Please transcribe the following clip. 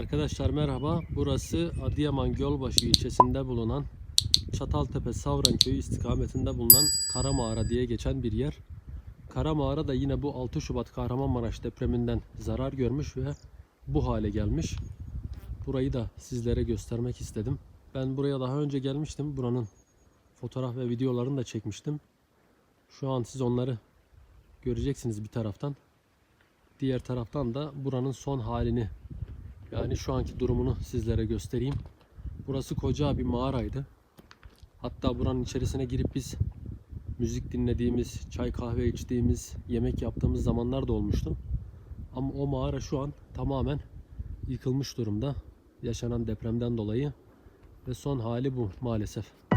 Arkadaşlar merhaba. Burası Adıyaman Gölbaşı ilçesinde bulunan Çataltepe Savran Köyü istikametinde bulunan Kara Mağara diye geçen bir yer. Kara Mağara da yine bu 6 Şubat Kahramanmaraş depreminden zarar görmüş ve bu hale gelmiş. Burayı da sizlere göstermek istedim. Ben buraya daha önce gelmiştim. Buranın fotoğraf ve videolarını da çekmiştim. Şu an siz onları göreceksiniz bir taraftan. Diğer taraftan da buranın son halini yani şu anki durumunu sizlere göstereyim. Burası koca bir mağaraydı. Hatta buranın içerisine girip biz müzik dinlediğimiz, çay kahve içtiğimiz, yemek yaptığımız zamanlar da olmuştu. Ama o mağara şu an tamamen yıkılmış durumda. Yaşanan depremden dolayı ve son hali bu maalesef.